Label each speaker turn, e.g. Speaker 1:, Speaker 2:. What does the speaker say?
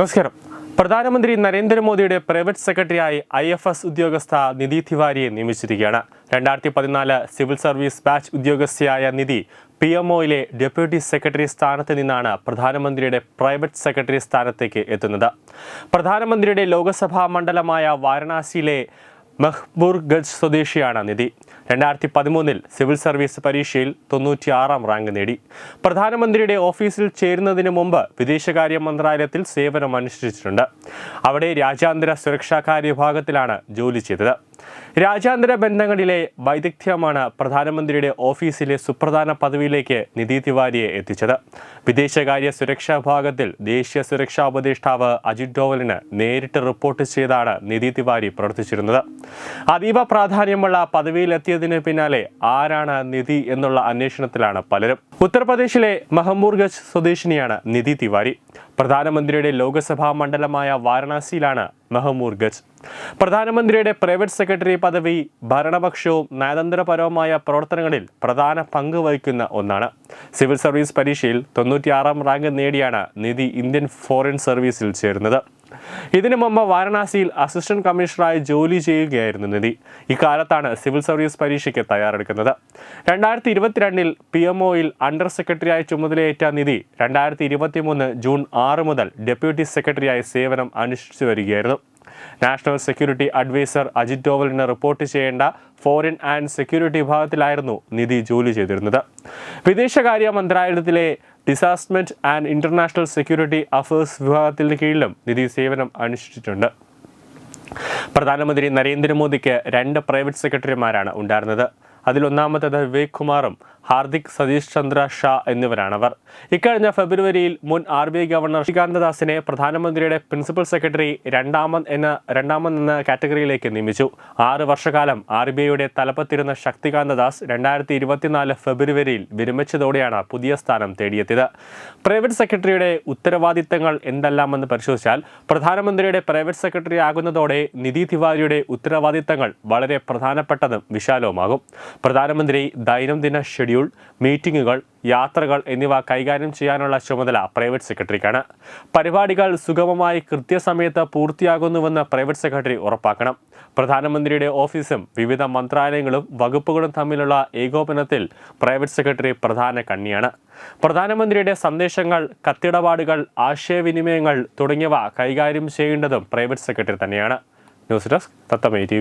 Speaker 1: നമസ്കാരം. പ്രധാനമന്ത്രി നരേന്ദ്രമോദിയുടെ പ്രൈവറ്റ് സെക്രട്ടറിയായി ഐ എഫ് എസ് ഉദ്യോഗസ്ഥ നിധി തിവാരിയെ നിയമിച്ചിരിക്കുകയാണ്. രണ്ടായിരത്തി പതിനാല് സിവിൽ സർവീസ് ബാച്ച് ഉദ്യോഗസ്ഥയായ നിധി പി എം ഒയിലെ ഡെപ്യൂട്ടി സെക്രട്ടറി സ്ഥാനത്ത് നിന്നാണ് പ്രധാനമന്ത്രിയുടെ പ്രൈവറ്റ് സെക്രട്ടറി സ്ഥാനത്തേക്ക് എത്തുന്നത്. പ്രധാനമന്ത്രിയുടെ ലോക്സഭാ മണ്ഡലമായ വാരണാസിയിലെ മഹ്ബൂർഗഞ്ച് സ്വദേശിയാണ് നിധി. രണ്ടായിരത്തി പതിമൂന്നിൽ സിവിൽ സർവീസ് പരീക്ഷയിൽ തൊണ്ണൂറ്റിയാറാം റാങ്ക് നേടി. പ്രധാനമന്ത്രിയുടെ ഓഫീസിൽ ചേരുന്നതിന് മുമ്പ് വിദേശകാര്യ മന്ത്രാലയത്തിൽ സേവനം അനുഷ്ഠിച്ചിട്ടുണ്ട് അവിടെ രാജ്യാന്തര സുരക്ഷാകാര്യ വിഭാഗത്തിലാണ് ജോലി ചെയ്തത്. രാജ്യാന്തര ബന്ധങ്ങളിലെ വൈദഗ്ധ്യമാണ് പ്രധാനമന്ത്രിയുടെ ഓഫീസിലെ സുപ്രധാന പദവിയിലേക്ക് നിധി തിവാരിയെ എത്തിച്ചത്. വിദേശകാര്യ സുരക്ഷാ വിഭാഗത്തിൽ ദേശീയ സുരക്ഷാ ഉപദേഷ്ടാവ് അജിത് ഡോവലിന് നേരിട്ട് റിപ്പോർട്ട് ചെയ്താണ് നിധി തിവാരി പ്രവർത്തിച്ചിരുന്നത്. അതീവ പ്രാധാന്യമുള്ള പദവിയിലെത്തിയതിന് പിന്നാലെ ആരാണ് നിധി എന്നുള്ള അന്വേഷണത്തിലാണ് പലരും. ഉത്തർപ്രദേശിലെ മഹമ്മൂർഗഞ്ച് സ്വദേശിനിയാണ് നിധി തിവാരി. പ്രധാനമന്ത്രിയുടെ ലോക്സഭാ മണ്ഡലമായ വാരണാസിയിലാണ് മെഹമൂർ ഗജ്. പ്രധാനമന്ത്രിയുടെ പ്രൈവറ്റ് സെക്രട്ടറി പദവി ഭരണപക്ഷവും നയതന്ത്രപരവുമായ പ്രവർത്തനങ്ങളിൽ പ്രധാന പങ്ക് വഹിക്കുന്ന ഒന്നാണ്. സിവിൽ സർവീസ് പരീക്ഷയിൽ തൊണ്ണൂറ്റിയാറാം റാങ്ക് നേടിയാണ് നിധി ഇന്ത്യൻ ഫോറിൻ സർവീസിൽ ചേരുന്നത്. ഇതിനു മുമ്പ് വാരണാസിയിൽ അസിസ്റ്റന്റ് കമ്മീഷണറായി ജോലി ചെയ്യുകയായിരുന്നു നിധി. ഇക്കാലത്താണ് സിവിൽ സർവീസ് പരീക്ഷയ്ക്ക് തയ്യാറെടുക്കുന്നത്. രണ്ടായിരത്തി ഇരുപത്തിരണ്ടിൽ പി എം ഒയിൽ അണ്ടർ സെക്രട്ടറിയായി ചുമതലയേറ്റ നിധി രണ്ടായിരത്തി ഇരുപത്തി മൂന്ന് ജൂൺ ആറ് മുതൽ ഡെപ്യൂട്ടി സെക്രട്ടറിയായി സേവനം അനുഷ്ഠിച്ചു വരികയായിരുന്നു. നാഷണൽ സെക്യൂരിറ്റി അഡ്വൈസർ അജിത് ഡോവലിന് റിപ്പോർട്ട് ചെയ്യേണ്ട ഫോറിൻ ആൻഡ് സെക്യൂരിറ്റി വിഭാഗത്തിലായിരുന്നു നിധി ജോലി ചെയ്തിരുന്നത്. വിദേശകാര്യ മന്ത്രാലയത്തിലെ disarmament and international security affairs വിഭാഗത്തിന് കീഴിലും നിധി സേവനം അനുഷ്ഠിച്ചിട്ടുണ്ട്. പ്രധാനമന്ത്രി നരേന്ദ്രമോദിക്ക് രണ്ട് പ്രൈവറ്റ് സെക്രട്ടറിമാരാണ് ഉണ്ടായിരുന്നത്. അതിലൊന്നാമത്തേത് വിവേക് കുമാറും ഹാർദിക് സതീഷ് ചന്ദ്ര ഷാ എന്നിവരാണവർ. ഇക്കഴിഞ്ഞ ഫെബ്രുവരിയിൽ മുൻ ആർ ബി ഐ ഗവർണർ ശ്രീകാന്തദാസിനെ പ്രധാനമന്ത്രിയുടെ പ്രിൻസിപ്പൽ സെക്രട്ടറി രണ്ടാമൻ എന്ന രണ്ടാമൻ എന്ന കാറ്റഗറിയിലേക്ക് നിയമിച്ചു. ആറ് വർഷകാലം ആർ ബി ഐയുടെ തലപ്പത്തിരുന്ന ശക്തികാന്തദാസ് രണ്ടായിരത്തി ഇരുപത്തിനാല് ഫെബ്രുവരിയിൽ വിരമിച്ചതോടെയാണ് പുതിയ സ്ഥാനം തേടിയെത്തിയത്. പ്രൈവറ്റ് സെക്രട്ടറിയുടെ ഉത്തരവാദിത്തങ്ങൾ എന്തെല്ലാമെന്ന് പരിശോധിച്ചാൽ പ്രധാനമന്ത്രിയുടെ പ്രൈവറ്റ് സെക്രട്ടറി ആകുന്നതോടെ നിധി തിവാരിയുടെ ഉത്തരവാദിത്തങ്ങൾ വളരെ പ്രധാനപ്പെട്ടതും വിശാലവുമാകും. പ്രധാനമന്ത്രി ദൈനംദിന ഷെഡ്യൂൾ മീറ്റിംഗുകൾ യാത്രകൾ എന്നിവ കൈകാര്യം ചെയ്യാനുള്ള ചുമതല പ്രൈവറ്റ് സെക്രട്ടറിക്കാണ്. പരിപാടികൾ സുഗമമായി കൃത്യസമയത്ത് പൂർത്തിയാകുന്നുവെന്ന് പ്രൈവറ്റ് സെക്രട്ടറി ഉറപ്പാക്കണം. പ്രധാനമന്ത്രിയുടെ ഓഫീസും വിവിധ മന്ത്രാലയങ്ങളും വകുപ്പുകളും തമ്മിലുള്ള ഏകോപനത്തിൽ പ്രൈവറ്റ് സെക്രട്ടറി പ്രധാന കണ്ണിയാണ്. പ്രധാനമന്ത്രിയുടെ സന്ദേശങ്ങൾ കത്തിടപാടുകൾ ആശയവിനിമയങ്ങൾ തുടങ്ങിയവ കൈകാര്യം ചെയ്യേണ്ടതും പ്രൈവറ്റ് സെക്രട്ടറി തന്നെയാണ്. ന്യൂസ് ഡെസ്ക് തത്തമേ ടി